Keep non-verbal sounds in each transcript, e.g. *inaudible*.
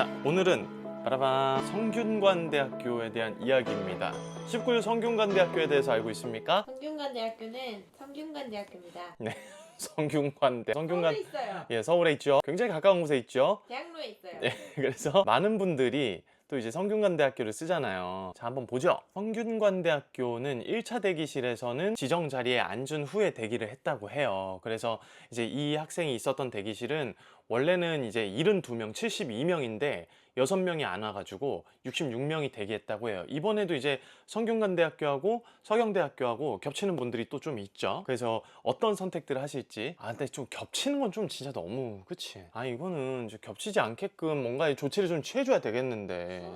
자, 오늘은 바라바 성균관대학교에 대한 이야기입니다. 19일 성균관대학교에 대해서 알고 있습니까? 성균관대학교는 성균관대학교입니다. *laughs* 성균관대. 성균관 서울에 있어요. 예, 서울에 있죠. 굉장히 가까운 곳에 있죠. 대학로에 있어요. 예, *laughs* 그래서 많은 분들이 또 이제 성균관대학교를 쓰잖아요. 자, 한번 보죠. 성균관대학교는 1차 대기실에서는 지정 자리에 앉은 후에 대기를 했다고 해요. 그래서 이제 이 학생이 있었던 대기실은 원래는 이제 72명, 72명인데 6명이 안 와가지고 66명이 대기했다고 해요. 이번에도 이제 성균관대학교하고 서경대학교하고 겹치는 분들이 또 좀 있죠. 그래서 어떤 선택들을 하실지. 아, 근데 좀 겹치는 건 좀 진짜 너무, 그치? 아, 이거는 좀 겹치지 않게끔 뭔가 조치를 좀 취해줘야 되겠는데.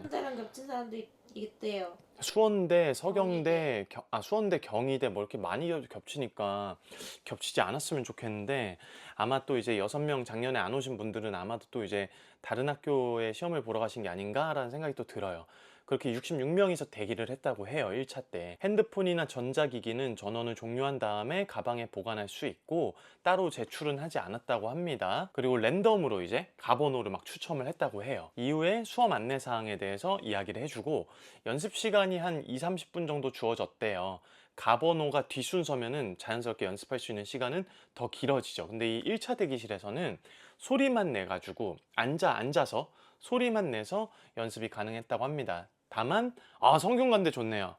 겹친 사람도 있- 있대요. 수원대, 서경대, 겨- 아 수원대, 경희대 뭐 이렇게 많이 겹- 겹치니까 겹치지 않았으면 좋겠는데 아마 또 이제 여섯 명 작년에 안 오신 분들은 아마도 또 이제 다른 학교에 시험을 보러 가신 게 아닌가라는 생각이 또 들어요. 그렇게 66명이서 대기를 했다고 해요. 1차 때. 핸드폰이나 전자기기는 전원을 종료한 다음에 가방에 보관할 수 있고 따로 제출은 하지 않았다고 합니다. 그리고 랜덤으로 이제 가번호를 막 추첨을 했다고 해요. 이후에 수험 안내 사항에 대해서 이야기를 해주고 연습 시간이 한 2, 30분 정도 주어졌대요. 가번호가 뒷순서면은 자연스럽게 연습할 수 있는 시간은 더 길어지죠. 근데 이 1차 대기실에서는 소리만 내 가지고 앉아 앉아서 소리만 내서 연습이 가능했다고 합니다. 다만 아 성균 관대 좋네요.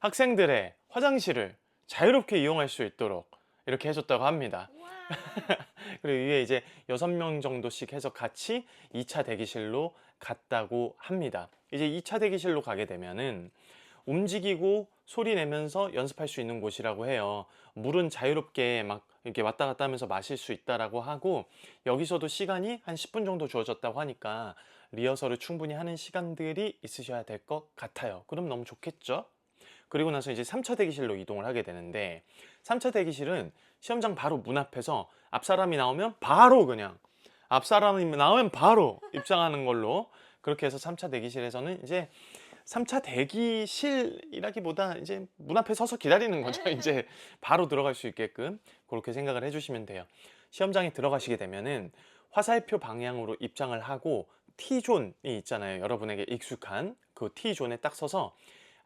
학생들의 화장실을 자유롭게 이용할 수 있도록 이렇게 해줬다고 합니다. *laughs* 그리고 위에 이제 여섯 명 정도씩 해서 같이 2차 대기실로 갔다고 합니다. 이제 2차 대기실로 가게 되면은 움직이고 소리 내면서 연습할 수 있는 곳이라고 해요. 물은 자유롭게 막 이렇게 왔다 갔다 하면서 마실 수 있다라고 하고 여기서도 시간이 한 10분 정도 주어졌다고 하니까 리허설을 충분히 하는 시간들이 있으셔야 될 것 같아요. 그럼 너무 좋겠죠? 그리고 나서 이제 3차 대기실로 이동을 하게 되는데 3차 대기실은 시험장 바로 문 앞에서 앞 사람이 나오면 바로 그냥 앞 사람이 나오면 바로 입장하는 걸로 그렇게 해서 3차 대기실에서는 이제 3차 대기실이라기보다 이제 문 앞에 서서 기다리는 거죠. 이제 바로 들어갈 수 있게끔 그렇게 생각을 해주시면 돼요. 시험장에 들어가시게 되면은 화살표 방향으로 입장을 하고 T존이 있잖아요. 여러분에게 익숙한 그 T존에 딱 서서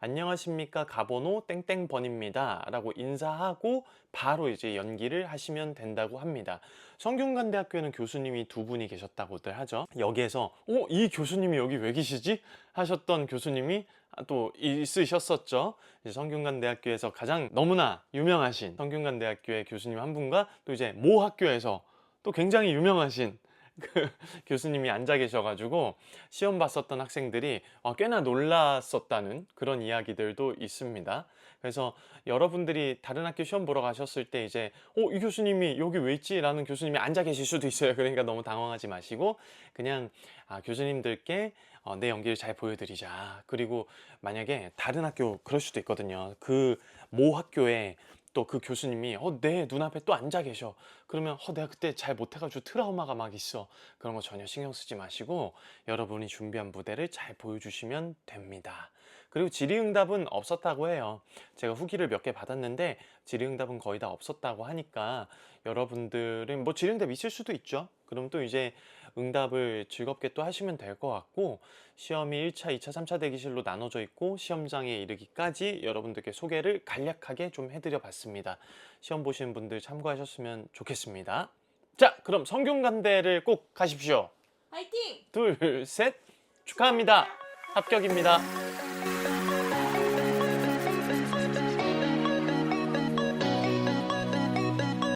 안녕하십니까 가번호 땡땡번입니다 라고 인사하고 바로 이제 연기를 하시면 된다고 합니다 성균관대학교에는 교수님이 두 분이 계셨다고들 하죠 여기에서 어? 이 교수님이 여기 왜 계시지? 하셨던 교수님이 또 있으셨었죠 성균관대학교에서 가장 너무나 유명하신 성균관대학교의 교수님 한 분과 또 이제 모 학교에서 또 굉장히 유명하신 그 *laughs* 교수님이 앉아 계셔가지고 시험 봤었던 학생들이 어, 꽤나 놀랐었다는 그런 이야기들도 있습니다. 그래서 여러분들이 다른 학교 시험 보러 가셨을 때 이제 어, 이 교수님이 여기 왜 있지? 라는 교수님이 앉아 계실 수도 있어요. *laughs* 그러니까 너무 당황하지 마시고 그냥 아, 교수님들께 어, 내 연기를 잘 보여드리자. 그리고 만약에 다른 학교 그럴 수도 있거든요. 그 모 학교에 또 그 교수님이 어, 내 눈앞에 또 앉아 계셔. 그러면 어, 내가 그때 잘 못해가지고 트라우마가 막 있어. 그런 거 전혀 신경 쓰지 마시고 여러분이 준비한 무대를 잘 보여주시면 됩니다. 그리고 질의응답은 없었다고 해요. 제가 후기를 몇 개 받았는데 질의응답은 거의 다 없었다고 하니까 여러분들은 뭐 질의응답 있을 수도 있죠. 그럼 또 이제 응답을 즐겁게 또 하시면 될 것 같고 시험이 1차, 2차, 3차 대기실로 나눠져 있고 시험장에 이르기까지 여러분들께 소개를 간략하게 좀 해드려 봤습니다. 시험 보시는 분들 참고하셨으면 좋겠습니다. 자, 그럼 성균관대를 꼭 가십시오. 화이팅! 둘, 셋, 축하합니다. 합격입니다.